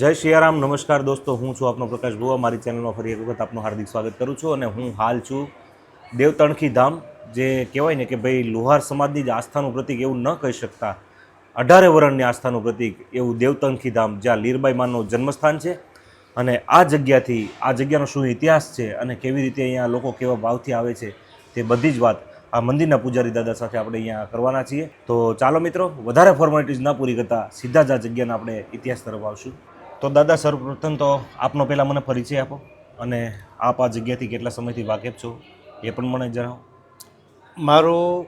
જય શિયારામ, નમસ્કાર દોસ્તો, હું છું આપનો પ્રકાશ ભુવા. મારી ચેનલમાં ફરી એક વખત આપનું હાર્દિક સ્વાગત કરું છું અને હું હાલ છું દેવતણખી ધામ, જે કહેવાય ને કે ભાઈ લુહાર સમાજની જ આસ્થાનું પ્રતિક એવું ન કહી શકતા અઢારે વરણની આસ્થાનું પ્રતિક એવું દેવતણખી ધામ, જ્યાં લીરબાઈ માનું જન્મસ્થાન છે અને આ જગ્યાથી, આ જગ્યાનો શું ઇતિહાસ છે અને કેવી રીતે અહીંયા લોકો કેવા ભાવથી આવે છે તે બધી જ વાત આ મંદિરના પૂજારી દાદા સાથે આપણે અહીંયા કરવાના છીએ. તો ચાલો મિત્રો, વધારે ફોર્માલિટીઝ ના પૂરી કરતાં સીધા જ આ જગ્યાના આપણે ઇતિહાસ તરફ આવશું. તો દાદા સર્વપ્રથમ તો આપનો પહેલાં મને પરિચય આપો અને આપ આ જગ્યાથી કેટલા સમયથી વાકેફ છો એ પણ મને જણાવો. મારું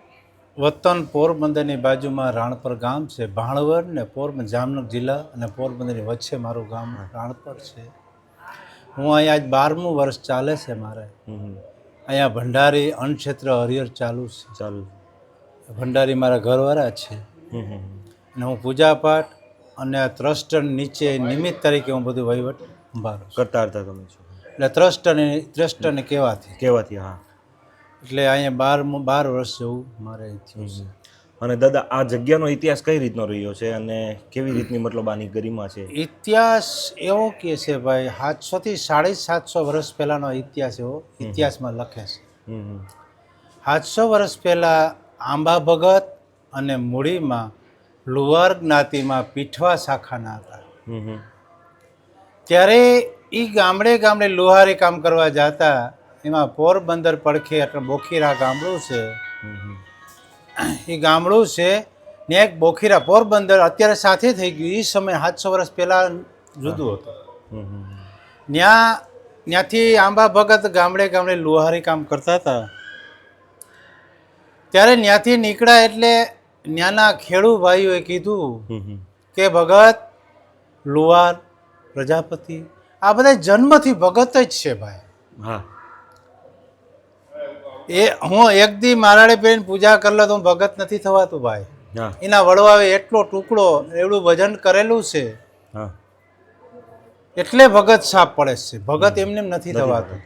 વતન પોરબંદરની બાજુમાં રાણપર ગામ છે. ભાણવર ને પોરબંદર જામનગર જિલ્લા અને પોરબંદરની વચ્ચે મારું ગામ રાણપર છે. હું અહીંયા આજ બારમું વર્ષ ચાલે છે મારે. અહીંયા ભંડારી અન્નક્ષેત્ર હરિહર ચાલુ છે. ચાલુ. ભંડારી મારા ઘરવાળા છે. અને હું પૂજાપાઠ અને આ ટ્રસ્ટ નીચે નિમિત્ત તરીકે હું બધું વહીવટ સંભાળું કરતા હતા તમે છો. એટલે ટ્રસ્ટ અને ટ્રસ્ટ અને કહેવાથી. કહેવાથી હા. એટલે અહીંયા બાર બાર વર્ષ જેવું મારે થયું છે. અને દાદા આ જગ્યાનો ઇતિહાસ કઈ રીતનો રહ્યો છે અને કેવી રીતની મતલબ આની ગરિમા છે? ઇતિહાસ એવો કે છે ભાઈ સાતસોથી સાડી સાતસો વર્ષ પહેલાંનો ઇતિહાસ એવો ઇતિહાસમાં લખે છે. સાતસો વર્ષ પહેલાં આંબા ભગત અને મૂડીમાં લુવાર જ્ઞાતિમાં પીઠવા શાખાના હતા. ત્યારે એ ગામડે ગામડે લુહારી કામ કરવા જતા એમાં પોરબંદર પડખે એટલે બોખીરા ગામડું છે. એ ગામડું છે ને એક બોખીરા પોરબંદર અત્યારે સાથે થઈ ગયું એ સમય સાતસો વર્ષ પહેલાં જુદું હતું. ત્યાં ત્યાંથી આંબા ભગત ગામડે ગામડે લુહારી કામ કરતા હતા ત્યારે ત્યાંથી નીકળ્યા એટલે ત્યાંના ખેડૂ ભાઈઓએ કીધું. કે ભગત લુવાર પ્રજાપતિ આ બધા જન્મથી ભગત જ છે ભાઈ. હા. એ હું એક દી મારાડે પહેરીને પૂજા કરલો તો ભગત નથી થવાતું ભાઈ. એના વડવાએ એટલો ટુકડો એવડું ભજન કરેલું છે. એટલે ભગત સાપ પડે છે. ભગત એમને એમ નથી થવાતું.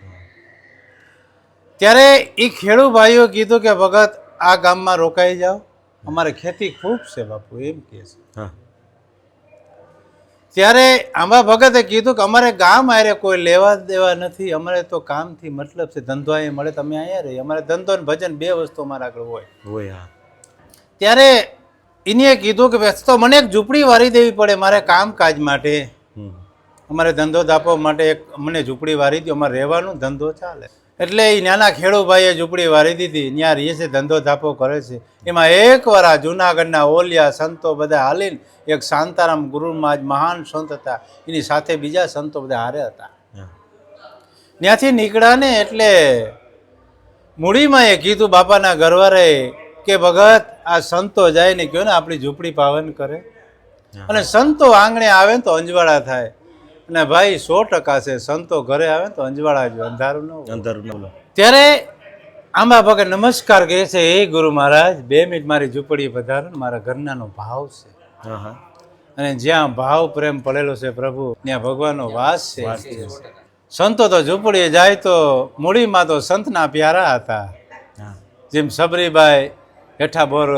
ત્યારે એ ખેડૂ ભાઈઓ કીધું કે ભગત આ ગામમાં રોકાઈ જાઓ. અમારે ખેતી ખૂબ છે બાપુ એમ કહે છે. હા. ત્યારે આંબા ભગતે કીધું કે અમારે ગામ આરે કોઈ લેવા દેવા નથી અમારે તો કામથી મતલબ છે ધંધો અહીંયા મળે તમે અહીંયા રહી અમારે ધંધો ને ભજન બે વસ્તુ અમારા આગળ હોય. હોય હા. ત્યારે એને કીધું કે તો મને એક ઝૂંપડી વારી દેવી પડે મારે કામકાજ માટે. અમારે ધંધો દાપવા માટે એક મને ઝૂંપડી વારી દો અમારે રહેવાનું ધંધો ચાલે. એટલે એ નાના ખેડૂભાઈએ ઝૂંપડી વારી દીધી. ત્યાં રહીએ છે ધંધો ધાપો કરે છે. એમાં એકવાર આ જૂનાગઢના ઓલિયા સંતો બધા હાલીને એક શાંતારામ ગુરુમાં મહાન સંત હતા. એની સાથે બીજા સંતો બધા હારે હતા. ત્યાંથી નીકળ્યા ને એટલે મૂડીમાં એ કીધું બાપાના ગરવારે કે ભગત આ સંતો જાય ને કહ્યું ને આપણી ઝૂંપડી પાવન કરે. અને સંતો આંગણે આવે ને તો અંજવાળા થાય. અને ભાઈ સો ટકા છે સંતો ઘરે આવે તો અંજવાળા જ અંધારું ન અંધારું ન ત્યારે આંબા ભગત નમસ્કાર કહે છે હે ગુરુ મહારાજ બે મિનિટ મારી ઝૂંપડી પધારો ને મારા ઘરનાનો ભાવ છે. હા હા. અને જ્યાં ભાવ પ્રેમ પડેલો છે પ્રભુ ત્યાં ભગવાનનો વાસ છે. સંતો તો ઝૂંપડીએ જાય તો મૂડીમાં તો સંતના પ્યારા હતા. જેમ સબરીબાઈ હેઠા બોર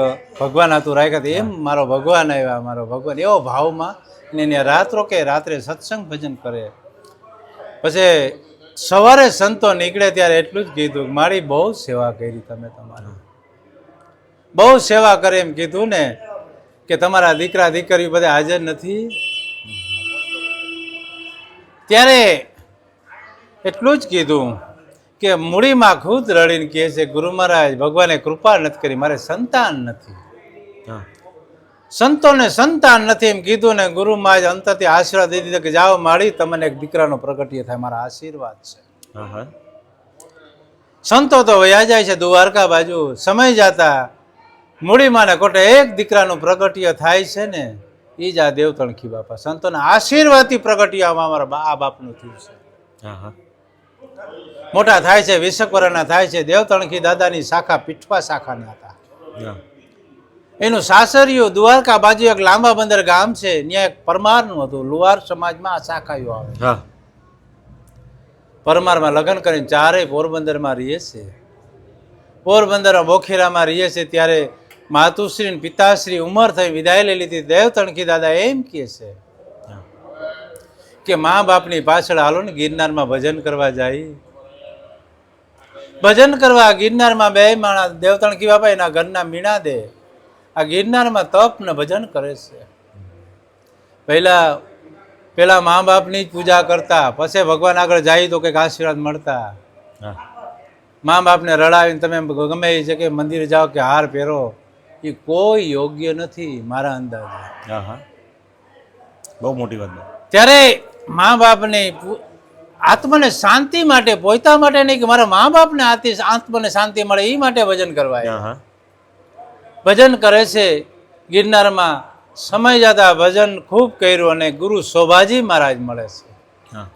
ભગવાન હતું રાખ્યા એમ મારો ભગવાન આવ્યા મારો ભગવાન. એવો ભાવમાં ને એને રાત રોકે, રાત્રે સત્સંગ ભજન કરે. પછી સવારે સંતો નીકળે ત્યારે એટલું જ કીધું, મારી બહુ સેવા કરી તમે તમારી. બહુ સેવા કરે એમ કીધું ને, કે તમારા દીકરા દીકરી બધા હાજર નથી. ત્યારે એટલું જ કીધું કે મૂડીમાં ખુદ રડીને કહે છે, ગુરુ મહારાજ, ભગવાને કૃપા નથી કરી, મારે સંતાન નથી. હા. સંતોને સંતાન નથી એમ કીધું ને ગુરુ મહારાજ અંતરથી આશીર્વાદ દીધી દીધો કે જાઓ માળી તમને એક દીકરાનો પ્રગટ્ય થાય મારા આશીર્વાદ છે. સંતો તો વયા જાય છે દ્વારકા બાજુ સમય જાતા મૂડીમાં ને કોટે એક દીકરાનું પ્રગટ્ય થાય છે ને એ જ આ દેવતણખી બાપા. સંતોના આશીર્વાદથી પ્રગટીય અમારા બા આ બાપનું થયું છે. હા હા મોટા થાય છે વીસક થાય છે દેવતણખી દાદાની શાખા પીઠવા શાખાના હતા. એનું સાસરિયું દ્વારકા બાજુ એક લાંબા બંદર ગામ છે ત્યાં એક પરમારનું હતું. લુહાર સમાજમાં આ શાખાયું આવે. પરમારમાં લગ્ન કરીને ચારેય પોરબંદરમાં રહીએ છે. પોરબંદરમાં બોખીરામાં રહીએ છે ત્યારે માતુશ્રી ને પિતાશ્રી ઉંમર થઈ વિદાય લઈ લીધી. દેવતણકી દાદા એમ કહે છે કે મા બાપની પાછળ હાલો ને ગિરનારમાં ભજન કરવા જાય. ભજન કરવા ગિરનારમાં બે માણસ દેવતણકી બાપા એના ઘરના મીણા દે. આ ગિરનારમાં તપ ને ભજન કરે છે. પહેલા પેલા મા બાપની જ પૂજા કરતા પછી ભગવાન આગળ જાય તો કંઈક આશીર્વાદ મળતા. મા બાપને રડાવીને તમે ગમે એ જગ્યાએ મંદિરે જાઓ કે હાર પહેરો એ કોઈ યોગ્ય નથી મારા અંદાજે. હા હા. બહુ મોટી વાત છે. ત્યારે મા બાપને આત્મને શાંતિ માટે પોતા માટે નહીં કે મારા મા બાપને આથી આત્માને શાંતિ મળે એ માટે ભજન કરવા ભજન કરે છે ગિરનારમાં. સમય જતા ભજન ખૂબ કર્યું અને ગુરુ શોભાજી મહારાજ મળે છે. હા.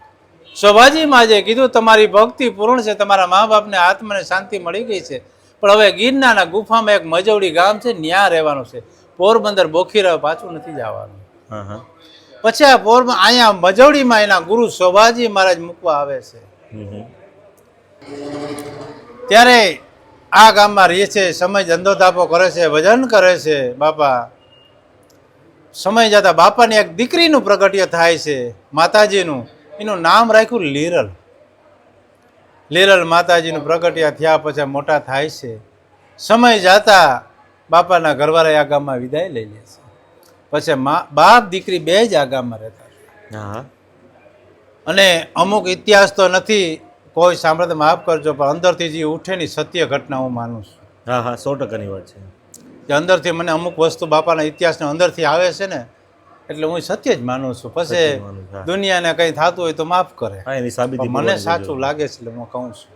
શોભાજી મહારાજે કીધું તમારી ભક્તિ પૂર્ણ છે તમારા મા બાપને આત્માને શાંતિ મળી ગઈ છે. પણ હવે ગિરનારના ગુફામાં એક મજવડી ગામ છે ત્યાં રહેવાનું છે. પોરબંદર બોખીરા પાછું નથી જવાનું. પછી આ પોર અહીંયા મજવડીમાં એના ગુરુ શોભાજી મહારાજ મૂકવા આવે છે. ત્યારે આ ગામમાં રહે છે સમય ધંધો ધાપો કરે છે ભજન કરે છે બાપા. સમય જતા બાપાની એક દીકરીનું પ્રગટ્ય થાય છે માતાજીનું. એનું નામ રાખ્યું લીરલ. લીરલ માતાજીનું પ્રગટ્ય થયા પછી મોટા થાય છે. સમય જતા બાપાના ઘરવાળા આ ગામમાં વિદાય લઈ લે છે. પછી મા બાપ દીકરી બે જ આ ગામમાં રહેતા અને અમુક ઇતિહાસ તો નથી કોઈ સાંભળે તો માફ કરજો પણ અંદરથી જે ઉઠે ની સત્ય ઘટના હું માનું છું. હા હા સો ટકાની વાત છે. કે અંદરથી મને અમુક વસ્તુ બાપાના ઇતિહાસને અંદરથી આવે છે ને એટલે હું સત્ય જ માનું છું. પછી હા. દુનિયાને કંઈ થતું હોય તો માફ કરે. હા મને સાચું લાગે છે એટલે હું કહું છું.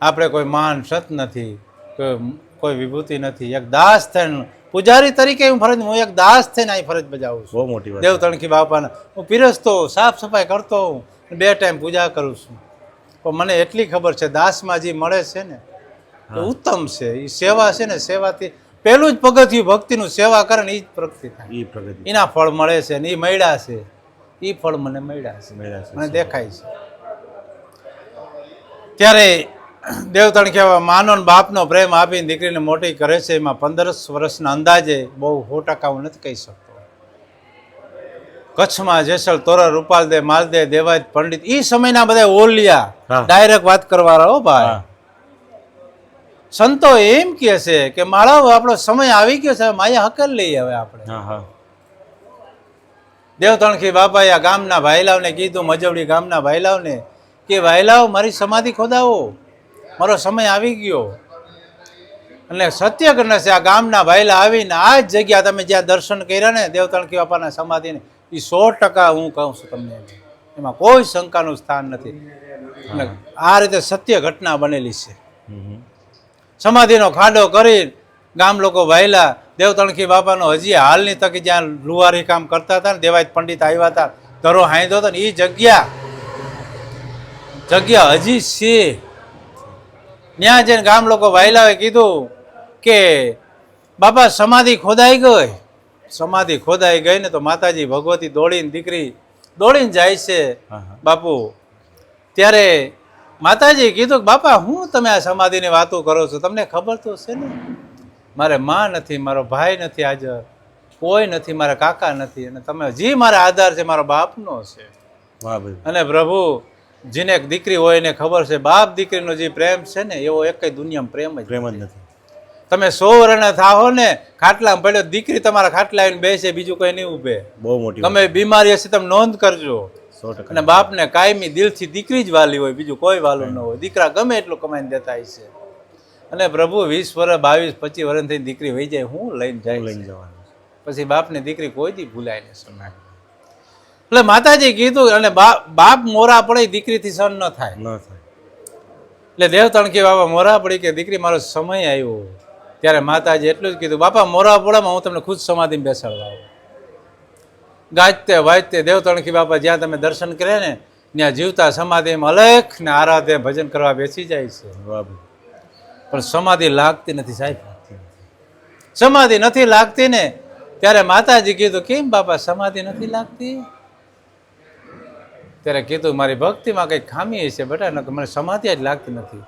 આપણે કોઈ મહાન સત નથી કોઈ કોઈ વિભૂતિ નથી. એક દાસ થઈને પૂજારી તરીકે હું ફરજ હું એક દાસ થઈને અહીં ફરજ બજાવું છું. બહુ મોટી દેવ તણખી બાપાના હું પીરસતો સાફ સફાઈ કરતો હોઉં, બે ટાઈમ પૂજા કરું છું. પણ મને એટલી ખબર છે દાસમાં જે મળે છે ને ઉત્તમ છે. એ સેવા છે ને સેવાથી પહેલું જ પગથિયું ભક્તિનું સેવા કરે ને એ જ પ્રગતિ થાય. એ પ્રગતિ. એના ફળ મળે છે ને એ મળ્યા છે. એ ફળ મને મળ્યા છે. મેળા છે. મને દેખાય છે. ત્યારે દેવતણ કહેવાય માનો બાપનો પ્રેમ આપીને દીકરીને મોટી કરે છે એમાં પંદર વર્ષના અંદાજે બહુ સો ટકા હું નથી કહી શકતો. કચ્છમાં જેસલ તોરલ રૂપાલદે માલદે દેવાજ પંડિત એ સમયના બધા ઓલિયા. ડાયરેક્ટ વાત કરવા હો ભાઈ. સંતો એમ કે છે કે માળા આપણો સમય આવી ગયો છે માયા હકલ લઈએ હવે આપણે. દેવતણખી બાપાએ આ ગામના ભાઈલાવને કીધું મજવડી ગામના ભાઈલાવને કે ભાઈલાવ મારી સમાધિ ખોદાવો. મારો સમય આવી ગયો. અને સત્ય છે આ ગામના ભાઈલા આવીને આ જ જગ્યા તમે જ્યાં દર્શન કર્યા ને દેવતણખી બાપાના સમાધિને એ સો ટકા હું કહું છું તમને એમાં. કોઈ શંકાનું સ્થાન નથી. આ રીતે સત્ય ઘટના બનેલી છે. સમાધિનો ખાડો કરી ગામ લોકો વહેલા દેવતણખી બાપાનો હજી હાલની તકે જ્યાં લુહારી કામ કરતા હતા ને દેવાય પંડિત આવ્યા હતા, ધરો હાંધો હતો ને એ જગ્યા જગ્યા હજી છે. ત્યાં જઈને ગામ લોકો વાયલાએ કીધું કે બાપા સમાધિ ખોદાઈ ગઈ. સમાધિ ખોદાઈ ગઈ ને તો માતાજી ભગવતી દોડીને દીકરી દોડીને જાય છે બાપુ. ત્યારે માતાજી કીધું કે બાપા હું તમે આ સમાધિની વાતો કરો છો? તમને ખબર તો છે ને? મારે માં નથી મારો ભાઈ નથી હાજર કોઈ નથી મારા કાકા નથી અને તમે જે મારા આધાર છે મારો બાપનો છે. અને પ્રભુ જેને એક દીકરી હોય એને ખબર છે બાપ દીકરીનો જે પ્રેમ છે ને એવો એક દુનિયામાં પ્રેમ જ પ્રેમ જ નથી. તમે સો વર્ણ થાહો ને ખાટલામાં પડ્યો દીકરી તમારા ખાટલા આવીને બેસે બીજું કોઈ નહીં ઉભે બહુ મોટી તમે બીમારી હશે તમે નોંધ કરજો. અને બાપને કાયમી દિલથી દીકરી જ વાલી હોય બીજું કોઈ વાલું ન હોય. દીકરા ગમે એટલું કમાઈને દેતા છે. અને પ્રભુ વીસ વર્ષ બાવીસ પચીસ વર્ષ થઈ દીકરી વહી જાય હું લઈને જાય લઈને જવાનું પછી બાપની દીકરી કોઈ દી ભૂલાય નહીં સમય એટલે માતાજી કીધું અને બાપ મોરા પડે દીકરીથી સહન ન થાય. ન થાય. એટલે દેવ કે બાબા મોરા પડી કે દીકરી મારો સમય આવ્યો. ત્યારે માતાજી એટલું જ કીધું, બાપા, મોરાપોળામાં હું તમને ખુદ સમાધિ બેસાડવા આવું. ગાજતે, વાજતે દેવ તણકી બાપા, જ્યાં તમે દર્શન કર્યા ને, ત્યાં જીવતા સમાધિમાં અલેખ ને આરાધે ભજન કરવા બેસી જાય છે. બાબુ પણ સમાધિ લાગતી નથી સાહેબ. સમાધિ નથી લાગતી ને, ત્યારે માતાજી કીધું, કેમ બાપા, સમાધિ નથી લાગતી? ત્યારે કીધું, મારી ભક્તિમાં કંઈક ખામી હશે બેટા મને સમાધિ જ લાગતી નથી.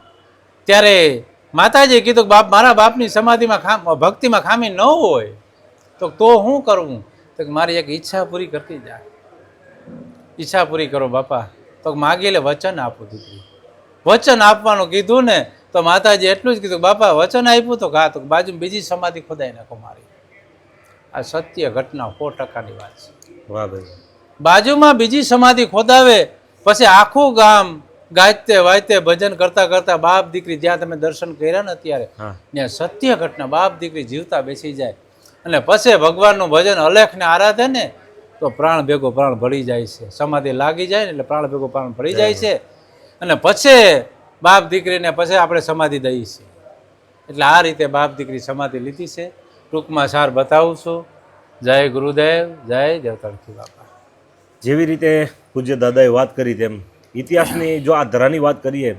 ત્યારે માતાજીએ કીધું કે બાપ મારા બાપની સમાધિમાં ખામ ભક્તિમાં ખામી ન હોય તો તો શું કરવું તો મારી એક ઈચ્છા પૂરી કરતી જાય ઈચ્છા પૂરી કરો બાપા. તો માગી એટલે વચન આપો દીકરી. વચન આપવાનું કીધું ને તો માતાજી એટલું જ કીધું બાપા વચન આપ્યું તો કા તો બાજુ બીજી સમાધિ ખોદાઈ નાખો મારી. આ સત્ય ઘટના સો ટકાની વાત છે. વાહ ભાઈ. બાજુમાં બીજી સમાધિ ખોદાવે પછી આખું ગામ ગાયતે વાયતે ભજન કરતા કરતા બાપ દીકરી જ્યાં તમે દર્શન કર્યા ને અત્યારે ત્યાં સત્ય ઘટના બાપ દીકરી જીવતા બેસી જાય. અને પછી ભગવાનનું ભજન અલેખને આરાધે ને તો પ્રાણ ભેગો પ્રાણ ભળી જાય છે. સમાધિ લાગી જાય ને એટલે પ્રાણ ભેગો પ્રાણ ભળી જાય છે. અને પછી બાપ દીકરીને પછી આપણે સમાધિ દઈએ છીએ. એટલે આ રીતે બાપ દીકરી સમાધિ લીધી છે. ટૂંકમાં સાર બતાવું છું. જય ગુરુદેવ જય દેવતળખી બાપા. જેવી રીતે પૂજ્ય દાદાએ વાત કરી તેમ ઇતિહાસની જો આ ધરાની વાત કરીએ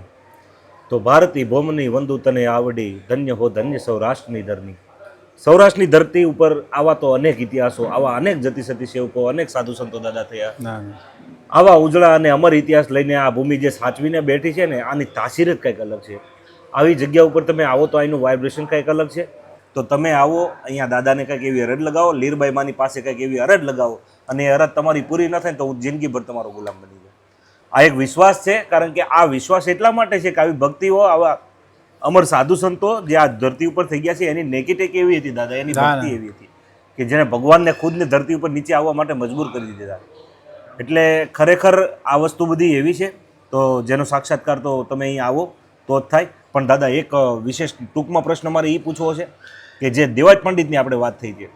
તો ભારતી ભૌમની વંદુ તને આવડી ધન્ય હો ધન્ય સૌરાષ્ટ્રની ધરની. સૌરાષ્ટ્રની ધરતી ઉપર આવા તો અનેક ઇતિહાસો આવા અનેક જતી સતી સેવકો અનેક સાધુ સંતો દાદા થયા. આવા ઉજળા અને અમર ઇતિહાસ લઈને આ ભૂમિ જે સાચવીને બેઠી છે ને આની તાસીર જ કંઈક અલગ છે. આવી જગ્યા ઉપર તમે આવો તો અહીંનું વાઇબ્રેશન કંઈક અલગ છે. તો તમે આવો અહીંયા દાદાને કંઈક એવી અરજ લગાવો લીરબાઈ માની પાસે કંઈક એવી અરજ લગાવો. અને એ અરજ તમારી પૂરી ન થાય તો હું જિંદગીભર તમારો ગુલામ બની જાઉં. આ એક વિશ્વાસ છે કારણ કે આ વિશ્વાસ એટલા માટે છે કે આવી ભક્તિઓ આવા અમર સાધુ સંતો જે આ ધરતી ઉપર થઈ ગયા છે એની નેગેટિવ એવી હતી દાદા? એની. ભક્તિ એવી હતી કે જેને ભગવાનને ખુદને ધરતી ઉપર નીચે આવવા માટે મજબૂર કરી દીધા એટલે ખરેખર આ વસ્તુ બધી એવી છે તો જેનો સાક્ષાત્કાર તો તમે અહીં આવો તો જ થાય. પણ દાદા એક વિશેષ ટૂંકમાં પ્રશ્ન મારે એ પૂછવો છે કે જે દેવાજ પંડિતની આપણે વાત થઈ છે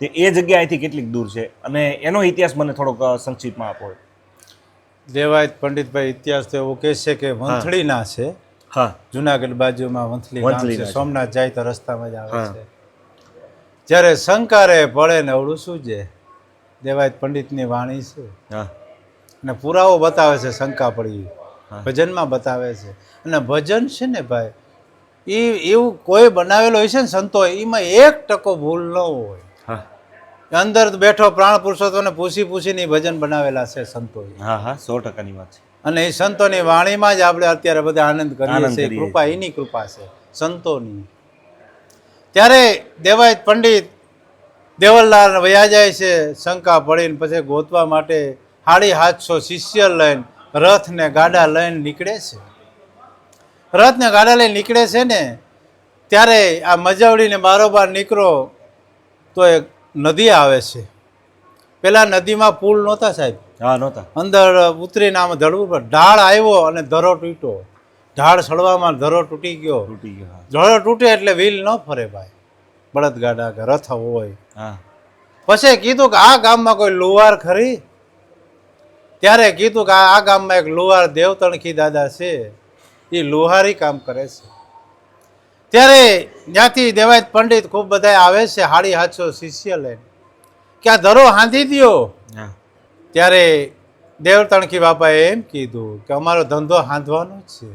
તે એ જગ્યા અહીંથી કેટલીક દૂર છે? અને એનો ઇતિહાસ મને થોડોક સંક્ષિપ્તમાં આપો. દેવાયત પંડિતભાઈ ઇતિહાસ તો એવું કહે છે કે વંથળીના છે. હા. જુનાગઢ બાજુમાં વંથલી ગામ છે. સોમનાથ જાય તો રસ્તામાં જ આવે છે. જ્યારે શંકારે પડે ને અવળું શું છે? દેવાયત પંડિતની વાણી છે. હા. અને પુરાવો બતાવે છે શંકા પડી. ભજનમાં બતાવે છે. અને ભજન છે ને ભાઈ એ એવું કોઈ બનાવેલો હોય છે ને સંતો એમાં એક ટકો ભૂલ ન હોય. અંદર બેઠો પ્રાણ પુરુષોત્તમને પૂછી પૂછીને ભજન બનાવેલા છે સંતો હા હા સો ટકાની વાત છે. અને એ સંતોની વાણીમાં જ આપણે અત્યારે બધા આનંદ કરીએ છીએ. કૃપા એની કૃપા છે સંતોની. ત્યારે દેવાયત પંડિત દેવલલાલ વયા જાય છે શંકા પડીને પછી ગોતવા માટે હાડી હાથસો શિષ્ય લઈને રથ ને ગાડા લઈને નીકળે છે. રથ ને ગાડા લઈને નીકળે છે ને ત્યારે આ મજવડીને બારોબાર નીકળો તો એક નદી આવે છે. પેલા નદીમાં પુલ નહોતા સાહેબ. હા નહોતા. અંદર ઉતરીને આમ ધડવું પર ઢાળ આવ્યો અને ધરો તૂટ્યો. ઢાળ સડવામાં ધરો તૂટી ગયો. તૂટી ગયો ધરો તૂટે એટલે વ્હીલ ન ફરે ભાઈ. બળદગાડા કે રથ હોય. હા. પછી કીધું કે આ ગામમાં કોઈ લુવાર ખરી? ત્યારે કીધું કે આ આ ગામમાં એક લુહાર દેવતણખી દાદા છે. એ લુહારી કામ કરે છે. ત્યારે ત્યાંથી દેવાયત પંડિત ખૂબ બધા આવે છે હાડી હાથસો શિષ્ય લઈને કે આ ધરો હાંધી દ્યો. ત્યારે દેવતણખી બાપાએ એમ કીધું કે અમારો ધંધો હાંધવાનો જ છે.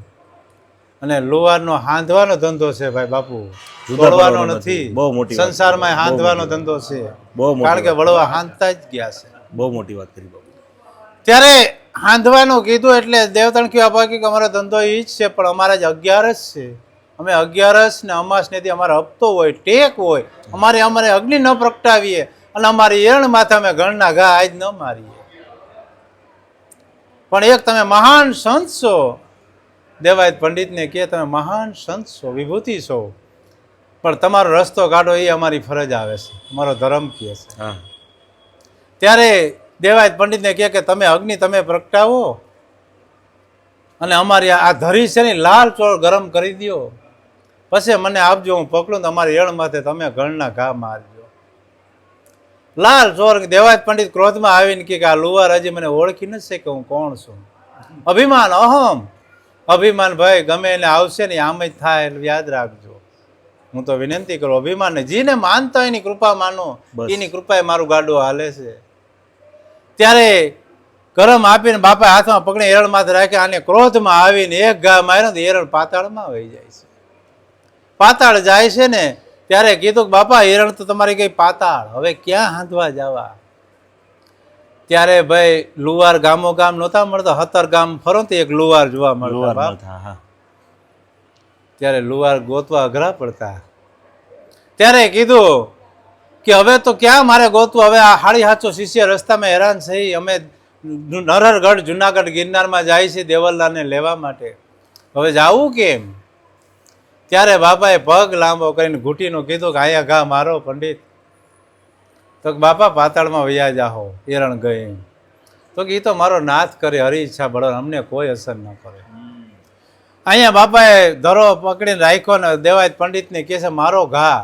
અને લુવારનો હાંધવાનો ધંધો છે ભાઈ બાપુ. વળવાનો નથી. બહુ મોટી. સંસારમાં હાંધવાનો ધંધો છે. બહુ કારણ કે વળવા હાંધતા જ ગયા છે. બહુ મોટી વાત કરી બાપુ. ત્યારે હાંધવાનું કીધું એટલે દેવતણખી બાપા કે અમારો ધંધો એ જ છે પણ અમારા જ અગિયાર જ છે. અમે અગિયારસ ને અમાસ ને અમારે હપ્તો હોય ટેક હોય અમારે અમારે અગ્નિ ન પ્રગટાવીએ અને અમારી એરણ માથે અમે ગણના ઘા આજ ન મારીએ. પણ એક તમે મહાન સંત છો. દેવાયત પંડિતને કે તમે મહાન સંત છો વિભૂતિ છો. પણ તમારો રસ્તો કાઢો એ અમારી ફરજ આવે છે અમારો ધર્મ કહે છે. ત્યારે દેવાયત પંડિતને કહે કે તમે અગ્નિ તમે પ્રગટાવો અને અમારી આ ધરી છે ને લાલ ચોળ ગરમ કરી દ્યો. પછી મને આપજો હું પકડું તમારી એળ માથે તમે ગળના ઘા મારજો. લાલ ચોર દેવાજ પંડિત ક્રોધમાં આવીને કે આ લુવાર હજી મને ઓળખી નથી શકે હું કોણ છું? અભિમાન અહમ. અભિમાન ભાઈ ગમે એને આવશે ને આમ જ થાય એટલે યાદ રાખજો. હું તો વિનંતી કરું અભિમાન ને જેને માનતા એની કૃપા માનો એની કૃપાએ મારું ગાડું હાલે છે. ત્યારે ગરમ આપીને બાપા હાથમાં પકડી એરણ માથે રાખ્યા અને ક્રોધમાં આવીને એક ઘા માર્યો ને એરણ પાતાળમાં વહી જાય છે. પાતાળ જાય છે ને ત્યારે કીધું કે બાપા હિરણ તો તમારી કઈ પાતાળ હવે ક્યાં હાંધવા જવા? ત્યારે ભાઈ લુવાર ગામો ગામ નહોતા મળતા હતર ગામ ફરો તો એક લુવાર જોવા મળતા ત્યારે લુવાર ગોતવા અઘરા પડતા. ત્યારે કીધું કે હવે તો ક્યાં મારે ગોતવું? હવે આ હાળી હાચો શિષ્ય રસ્તામાં હેરાન થઈ અમે નરહરગઢ જુનાગઢ ગિરનારમાં જાય છે દેવલલાને લેવા માટે. હવે જાવું કેમ? ત્યારે બાપાએ પગ લાંબો કરીને ઘૂંટીનું કીધું કે અહીંયા ઘા મારો પંડિત. તો બાપા પાતાળમાં વયા જાહો હિરણ ગઈ. તો કે એ તો મારો નાથ કરે હરી ઈચ્છા બળો અમને કોઈ અસર ન કરે. અહીંયા બાપાએ ધરો પકડીને રાખ્યો ને દેવાય પંડિતને કહે છે મારો ઘા.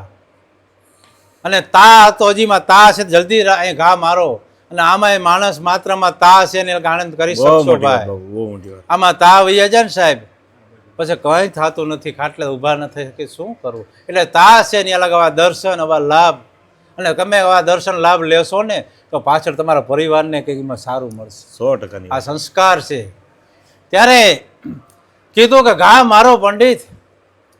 અને તા હતો હજીમાં તા છે જલ્દી અહીં ઘા મારો. અને આમાં એ માણસ માત્રમાં તા છે ને આનંદ કરી શકશો ભાઈ. આમાં તા વૈયા જાય ને સાહેબ. પછી કંઈ થતું નથી ખાટલે ઊભા ન થઈ શકે શું કરવું? એટલે તા છે ને અલગ આવા દર્શન આવા લાભ. અને તમે આવા દર્શન લાભ લેશો ને તો પાછળ તમારા પરિવારને કંઈક એમાં સારું મળશે. સો ટકાની આ સંસ્કાર છે. ત્યારે કીધું કે ઘા મારો પંડિત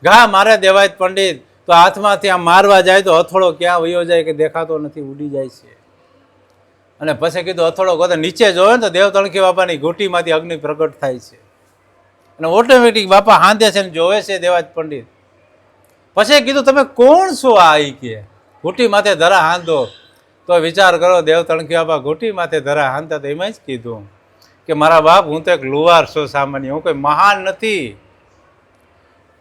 ઘા મારે દેવાય પંડિત. તો હાથમાંથી આમ મારવા જાય તો અથડો ક્યાં વયો જાય કે દેખાતો નથી ઉડી જાય છે. અને પછી કીધું અથડો ગોતે નીચે જોયો ને તો દેવ તણખી બાપાની ઘૂંટીમાંથી અગ્નિ પ્રગટ થાય છે. અને ઓટોમેટિક બાપા હાંધે છે ને જોવે છે દેવાજ પંડિત. પછી કીધું, તમે કોણ છો આ કે? ઘૂંટી માથે ધરા હાંધો. તો વિચાર કરો દેવ તણખી બાપા ઘૂંટી માથે ધરા હાંધતા તો એમાં જ કીધું કે, મારા બાપ, હું તો એક લુવાર છું સામાન્ય, હું કોઈ મહાન નથી.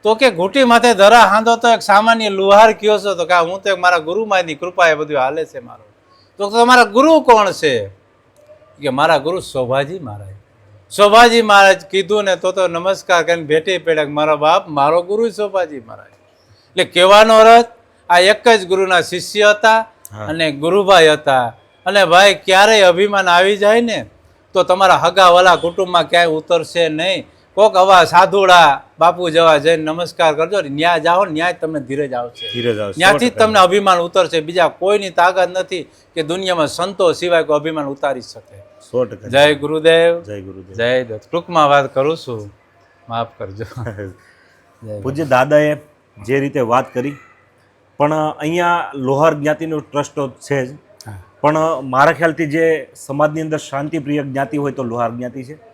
તો કે, ઘૂંટી માથે ધરા હાંધો તો એક સામાન્ય લુહાર કયો છો? તો કે હું તો એક મારા ગુરુમાની કૃપા એ બધું હાલે છે મારું. તો તમારા ગુરુ કોણ છે? કે, મારા ગુરુ શોભાજી મહારાજ. શોભાજી મહારાજ કીધું ને તો તો નમસ્કાર કરીને ભેટી પડ્યા મારો બાપ મારો ગુરુ શોભાજી મહારાજ. એટલે કહેવાનો અર્થ આ એક જ ગુરુના શિષ્ય હતા અને ગુરુભાઈ હતા. અને ભાઈ ક્યારેય અભિમાન આવી જાય ને તો તમારા હગાવાલા કુટુંબમાં ક્યાંય ઉતરશે નહીં. કોક આવા સાધુડા બાપુ જવા જઈને નમસ્કાર કરજો ન્યાય ન્યા જાઓ ન્યાય તમને ધીરજ આવશે. ધીરજ આવે સો ત્યાંથી જ તમને અભિમાન ઉતરશે. બીજા કોઈની તાકાત નથી કે દુનિયામાં સંતો સિવાય કોઈ અભિમાન ઉતારી શકે. સો ટકા. જય ગુરુદેવ. જય ગુરુદેવ. જય દત્ત. ટૂંકમાં વાત કરું છું. માફ કરજો. જય પૂજ્ય દાદાએ જે રીતે વાત કરી પણ અહીંયા લોહાર જ્ઞાતિનું ટ્રસ્ટ છે જ. પણ મારા ખ્યાલથી જે સમાજની અંદર શાંતિપ્રિય જ્ઞાતિ હોય તો લોહાર જ્ઞાતિ છે.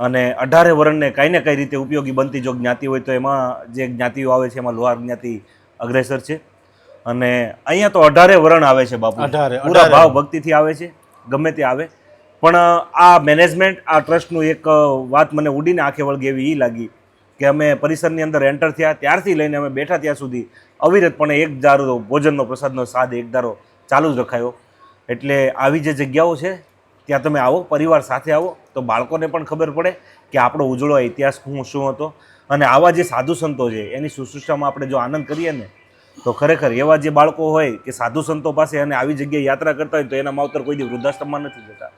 અને અઢારે વર્ણને કાંઈ ને કઈ રીતે ઉપયોગી બનતી જો જ્ઞાતિ હોય તો એમાં જે જ્ઞાતિઓ આવે છે એમાં લોહાર જ્ઞાતિ અગ્રેસર છે. અને અહીંયા તો અઢારે વર્ણ આવે છે બાપુ. અઢારે, પૂરા. ભાવ ભક્તિથી આવે છે ગમે તે આવે. પણ આ મેનેજમેન્ટ આ ટ્રસ્ટનું એક વાત મને ઉડીને આંખે વળગે એવી એ લાગી કે અમે પરિસરની અંદર એન્ટર થયા ત્યારથી લઈને અમે બેઠા ત્યાં સુધી અવિરતપણે એક દારો ભોજનનો પ્રસાદનો સ્વાદ એક દારો ચાલુ જ રખાયો. એટલે આવી જે જગ્યાઓ છે ત્યાં તમે આવો, પરિવાર સાથે આવો, તો બાળકોને પણ ખબર પડે કે આપણો ઉજળો ઇતિહાસ શું શું હતો. અને આવા જે સાધુ સંતો છે, એની શુશ્રુષામાં આપણે જો આનંદ કરીએ ને, તો ખરેખર એવા જે બાળકો હોય કે સાધુ સંતો પાસે અને આવી જગ્યાએ યાત્રા કરતા હોય તો એના માવતર કોઈ દી વૃદ્ધાશ્રમમાં નથી જતા.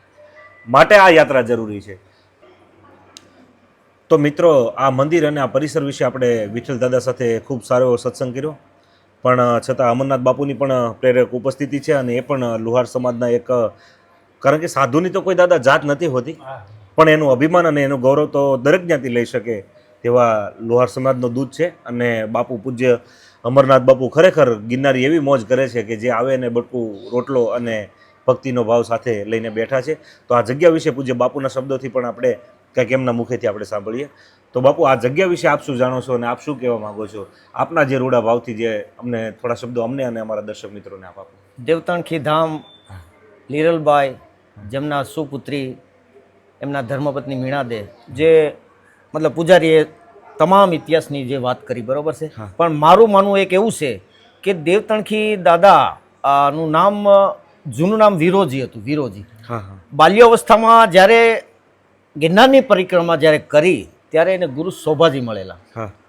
માટે આ યાત્રા જરૂરી છે. તો મિત્રો, આ મંદિર અને આ પરિસર વિશે આપણે વિઠ્ઠલ દાદા સાથે ખૂબ સારો એવો સત્સંગ કર્યો. પણ છતાં અમરનાથ બાપુની પણ પ્રેરક ઉપસ્થિતિ છે અને એ પણ લુહાર સમાજના એક કારણ કે સાધુની તો કોઈ દાદા જાત નથી હોતી. પણ એનું અભિમાન અને એનું ગૌરવ તો દરેક જ્ઞાતિ લઈ શકે તેવા લોહાર સમાજનો દૂધ છે અને બાપુ પૂજ્ય અમરનાથ બાપુ ખરેખર ગિરનારી એવી મોજ કરે છે કે જે આવે ને બટકું રોટલો અને ભક્તિનો ભાવ સાથે લઈને બેઠા છે. તો આ જગ્યા વિશે પૂજ્ય બાપુના શબ્દોથી પણ આપણે કંઈક એમના મુખેથી આપણે સાંભળીએ. તો બાપુ આ જગ્યા વિશે આપ શું જાણો છો અને આપ શું કહેવા માંગો છો? આપના જે રૂડા ભાવથી જે અમને થોડા શબ્દો અમને અને અમારા દર્શક મિત્રોને આપ આપો. દેવતણખી ધામ લીરલબાઈ જેમના સુપુત્રી એમના ધર્મપત્ની મીણાદે જે મતલબ પૂજારીએ તમામ ઇતિહાસની જે વાત કરી બરોબર છે. પણ મારું માનવું એક એવું છે કે દેવતણખી દાદા નું નામ જૂનું નામ વિરોજી હતું વિરોજી. હા હા. બાલ્યાવસ્થામાં જ્યારે ગિરનારની પરિક્રમા જ્યારે કરી ત્યારે એને ગુરુ શોભાજી મળેલા.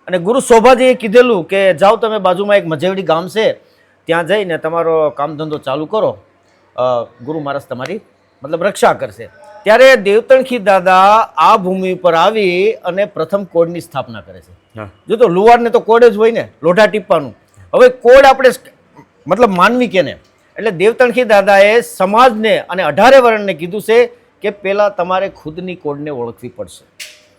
અને ગુરુ શોભાજીએ કીધેલું કે જાઓ તમે બાજુમાં એક મજેવડી ગામ છે ત્યાં જઈને તમારો કામ ધંધો ચાલુ કરો. ગુરુ મહારાજ તમારી મતલબ રક્ષા કરશે. ત્યારે દેવતણખી દાદા આ ભૂમિ ઉપર આવી અને પ્રથમ કોડની સ્થાપના કરે છે. જો તો લુવારને તો કોડ જ હોય ને લોઢા ટીપવાનું હવે કોડ આપણે મતલબ માનવી કેને એટલે દેવતણખી દાદાએ સમાજને અને અઢારે વર્ણને કીધું છે કે પહેલાં તમારે ખુદની કોડને ઓળખવી પડશે.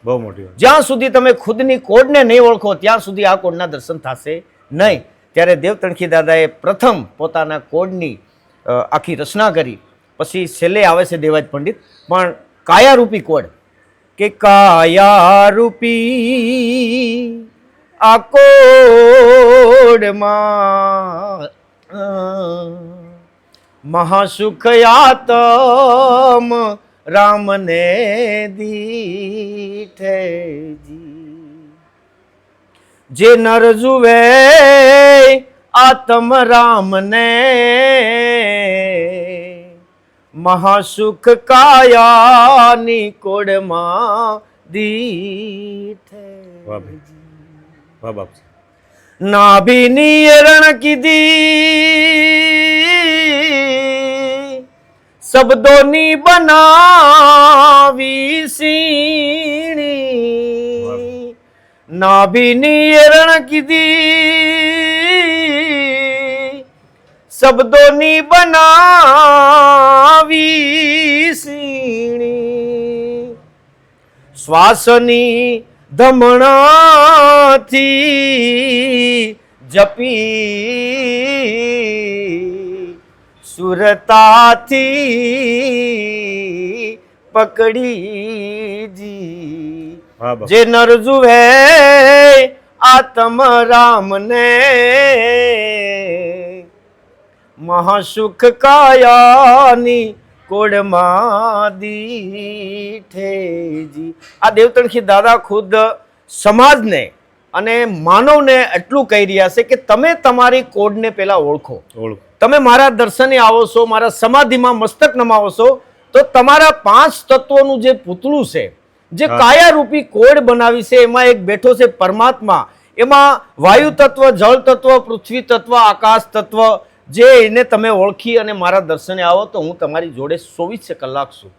બહુ મોટી જ્યાં સુધી તમે ખુદની કોડને નહીં ઓળખો ત્યાં સુધી આ કોડના દર્શન થશે નહીં. ત્યારે દેવતણખી દાદાએ પ્રથમ પોતાના કોડની આખી રચના કરી. પછી છેલ્લે આવે છે દેવાજ પંડિત. પણ કાયારૂપી કોડ કે કાયારૂપી આ કોડમાં અ, મહાસુખ આતમ રામને દીઠેજી. જે નર જુવે આત્મ રામને મહાસુખ કાયાની કોડમાં દીઠે નાભિની રણ કીધી. શબ્દોની બનાવી સીણી. નાભિની રણ કીધી. શબ્દોની બનાવી સીણી. શ્વાસની ધમણાથી જપી. સુરતાથી પકડી જી જે નર જુએ આત્મ રામને મહાસુખ કાયાની કોડમાં દીઠેજી આ દેવતણખી દાદા ખુદ સમાજને અને માનવને એટલું કહી રહ્યા છે કે તમે તમારી કોડને પહેલા ઓળખો. તમે મારા દર્શને આવો છો મારા સમાધિમાં મસ્તક નમાવો છો તો તમારા પાંચ તત્વોનું જે પૂતળું છે જે. કાયારૂપી કોડ બનાવી છે એમાં એક બેઠો છે પરમાત્મા. એમાં વાયુ તત્વ જળ તત્વ પૃથ્વી તત્વ આકાશ તત્વ જે એને તમે ઓળખી અને મારા દર્શને આવો તો હું તમારી જોડે ચોવીસ કલાક છું.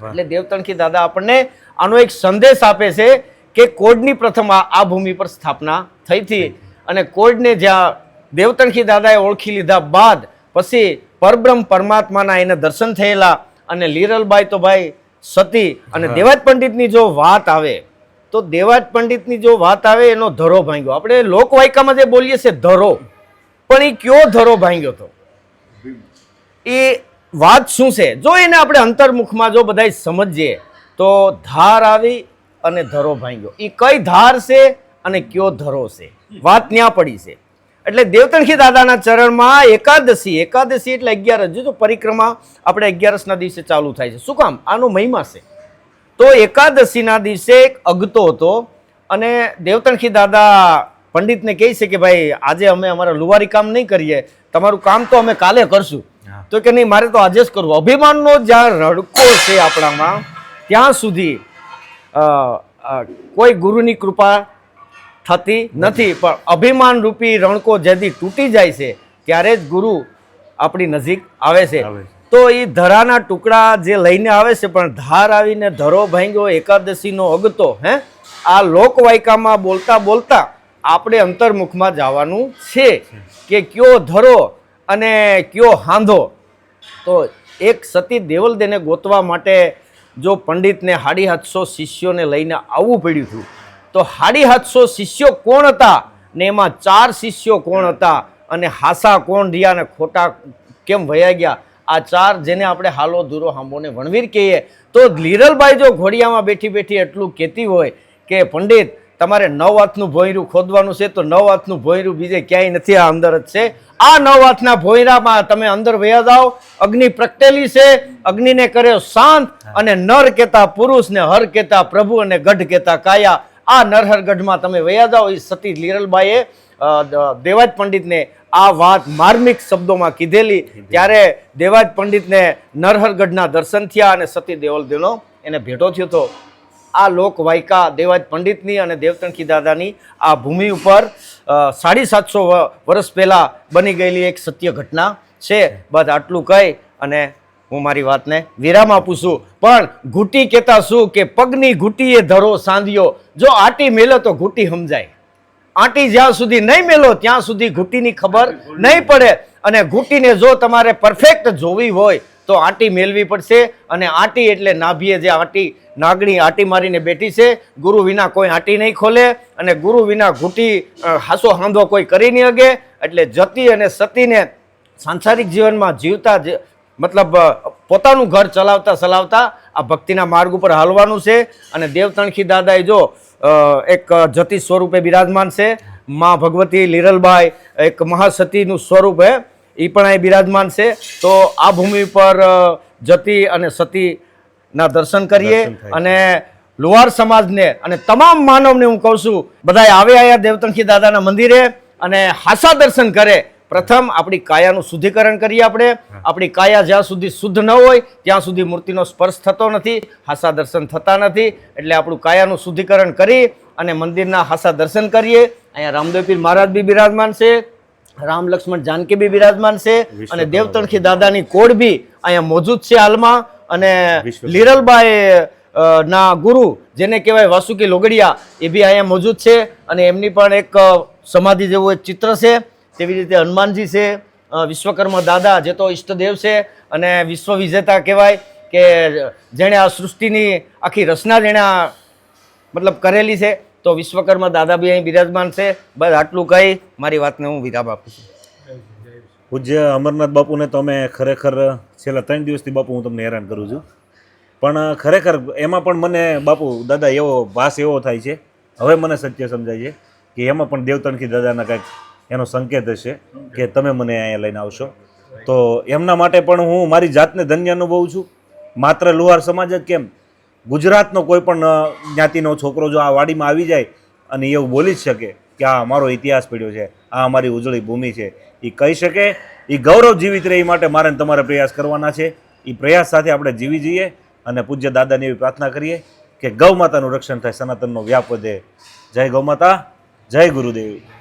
એટલે દેવતણકી દાદા આપણને આનો એક સંદેશ આપે છે કે કોડની પ્રથમ આ ભૂમિ પર સ્થાપના થઈ હતી અને કોડને જ્યાં દેવતણકી દાદાએ ઓળખી લીધા બાદ પછી પરબ્રહ્મ પરમાત્માના એને દર્શન થયેલા અને લીરલબાઈ તો ભાઈ સતી અને દેવાજ પંડિતની જો વાત આવે તો દેવાજ પંડિતની જો વાત આવે એનો ધરો ભાંગ્યો. આપણે લોકવાયકામાં જે બોલીએ છીએ ધરો. પણ એ કયો ધરો ભાંગ્યો હતો એ વાત શું છે? જો એને આપણે અંતર્મુખમાં જો બધા સમજીએ, તો ધાર આવી અને ધરો ભાંગ્યો. એ કઈ ધાર છે અને કયો ધરો છે? વાત ત્યાં પડી છે. એટલે દેવતણખી દાદાના ચરણમાં એકાદશી એકાદશી એટલે અગિયારસ. જો પરિક્રમા આપણે અગિયારસના દિવસે ચાલુ થાય છે. શું કામ? આનો મહિમા છે. તો એકાદશીના દિવસે એક અગતો હતો અને દેવતણખી દાદા પંડિતને કહે છે કે ભાઈ આજે અમે અમારા લુવારી કામ નહીં કરીએ તમારું કામ તો અમે કાલે કરશું. તો કે નહીં મારે તો આજે જ કરવું. અભિમાનનો જ્યાં રડકો છે આપણામાં. ત્યાં સુધી કોઈ ગુરુની કૃપા થતી નથી પણ અભિમાન રૂપી રણકો જેથી તૂટી જાય છે ત્યારે જ ગુરુ આપણી નજીક આવે છે. આવે છે. તો એ ધરાના ટુકડા જે લઈને આવે છે પણ ધાર આવીને ધરો ભાંગ્યો એકાદશીનો અગતો હે? આ લોકવાયકામાં બોલતા બોલતા આપણે અંતર્મુખમાં જવાનું છે કે કયો ધરો અને કયો હાંધો. તો એક સતી દેવલદેને ગોતવા માટે જો પંડિતને સાડી હાથસો શિષ્યોને લઈને આવવું પડ્યું હતું, તો હાડી હાથસો શિષ્યો કોણ હતા ને એમાં ચાર શિષ્યો કોણ હતા અને હાસા કોણ રહ્યા અને ખોટા કેમ વયા ગયા? આ ચાર જેને આપણે હાલો ધૂરો હાંભોને વણવીર કહીએ. તો લીરલબાઈ જો ઘોડિયામાં બેઠી બેઠી એટલું કહેતી હોય કે પંડિત તમારે નવ હાથનું ભોંયરું ખોદવાનું છે તો નવ હાથનું ભોંયરું બીજે ક્યાંય નથી આ અંદર જ છે. આ નવ હાથના ભોંયરામાં તમે અંદર વયા જાઓ અગ્નિ પ્રગટેલી છે અગ્નિને કર્યો શાંત અને નર કહેતા પુરુષને હર કહેતા પ્રભુ અને ગઢ કહેતા કાયા. આ નરહર ગઢમાં તમે વયા જાઓ એ સતી લીરલબાઈએ દેવાજ પંડિતને આ વાત માર્મિક શબ્દોમાં કીધેલી. ત્યારે દેવાજ પંડિતને નરહરગઢના દર્શન થયા અને સતી દેવલદેવનો એને ભેટો થયો હતો આ લોકવાયકા દેવાજ પંડિતની અને દેવતણખી દાદાની આ ભૂમિ ઉપર સાડી સાતસો વર્ષ પહેલાં બની ગયેલી એક સત્ય ઘટના છે. બસ આટલું કહી અને હું મારી વાતને વિરામ આપું છું. પણ ઘૂંટી કહેતા શું કે પગની ઘૂંટીએ ધરો સાંધ્યો? જો આટી મેલો તો ઘૂંટી સમજાય. આંટી જ્યાં સુધી નહીં મેલો ત્યાં સુધી ઘૂંટીની ખબર નહીં પડે. અને ઘૂંટીને જો તમારે પરફેક્ટ જોવી હોય તો આંટી મેળવી પડશે અને આંટી એટલે નાભીએ જે આંટી નાગણી આંટી મારીને બેઠી છે, ગુરુ વિના કોઈ આંટી નહીં ખોલે અને ગુરુ વિના ઘૂંટી હાંસો હાંધો કોઈ કરી નહીં શકે એટલે જતી અને સતીને સાંસારિક જીવનમાં જીવતા મતલબ પોતાનું ઘર ચલાવતા ચલાવતા આ ભક્તિના માર્ગ ઉપર હાલવાનું છે. અને દેવતણખી દાદાએ જો એક જતી સ્વરૂપે બિરાજમાન છે. માં ભગવતી લીરલબાઈ, એક મહાસતીનું સ્વરૂપ હે. એ પણ અહીં બિરાજમાન છે. તો આ ભૂમિ પર જતી અને સતીના દર્શન કરીએ અને લુહાર સમાજને અને તમામ માનવને હું કહું છું બધાએ આવે આયા દેવતણખી દાદાના મંદિરે અને હાસા દર્શન કરે. પ્રથમ આપણી કાયાનું શુદ્ધિકરણ કરીએ આપણે. આપણી કાયા જ્યાં સુધી શુદ્ધ ન હોય ત્યાં સુધી મૂર્તિનો સ્પર્શ થતો નથી હાસા દર્શન થતા નથી. એટલે આપણું કાયાનું શુદ્ધિકરણ કરી અને મંદિરના હાસા દર્શન કરીએ. અહીંયા રામદેવ પીર મહારાજ બી બિરાજમાન છે. રામ લક્ષ્મણ જાનકી બી બિરાજમાન છે અને દેવતણખી દાદાની કોડ બી અહીંયા મોજૂદ છે હાલમાં અને લીરલબાઈ ના ગુરુ જેને કહેવાય વાસુકી લોગડિયા એ બી અહીંયા મોજૂદ છે અને એમની પણ એક સમાધિ જેવું એક ચિત્ર છે. તેવી રીતે હનુમાનજી છે વિશ્વકર્મા દાદા જે તો ઈષ્ટદેવ છે અને વિશ્વ વિજેતા કહેવાય કે જેણે આ સૃષ્ટિની આખી રચના જેણે મતલબ કરેલી છે. તો વિશ્વકર્મા દાદા બી અહીં બિરાજમાન છે. બસ આટલું કહી મારી વાતને હું વિરામ આપું છું. પૂજ્ય અમરનાથ બાપુને તો અમે ખરેખર છેલ્લા ત્રણ દિવસથી બાપુ હું તમને હેરાન કરું છું. પણ ખરેખર એમાં પણ મને બાપુ દાદા એવો ભાસ એવો થાય છે. હવે મને સત્ય સમજાય છે કે એમાં પણ દેવતણખી દાદાના કંઈક એનો સંકેત હશે કે તમે મને અહીંયા લઈને આવશો. તો એમના માટે પણ હું મારી જાતને ધન્ય અનુભવું છું. માત્ર લુહાર સમાજ જ કેમ? ગુજરાતનો કોઈ પણ જ્ઞાતિનો છોકરો જો આ વાડીમાં આવી જાય અને એવું બોલી જ શકે કે આ અમારો ઇતિહાસ પડ્યો છે, આ અમારી ઉજળી ભૂમિ છે એ કહી શકે એ ગૌરવ જીવિત રહે એ માટે મારે તમારે પ્રયાસ કરવાના છે. એ પ્રયાસ સાથે આપણે જીવી જઈએ અને પૂજ્ય દાદાની એવી પ્રાર્થના કરીએ કે ગૌ માતાનું રક્ષણ થાય, સનાતનનો વ્યાપ વધે. જય ગૌ માતા, જય ગુરુદેવ.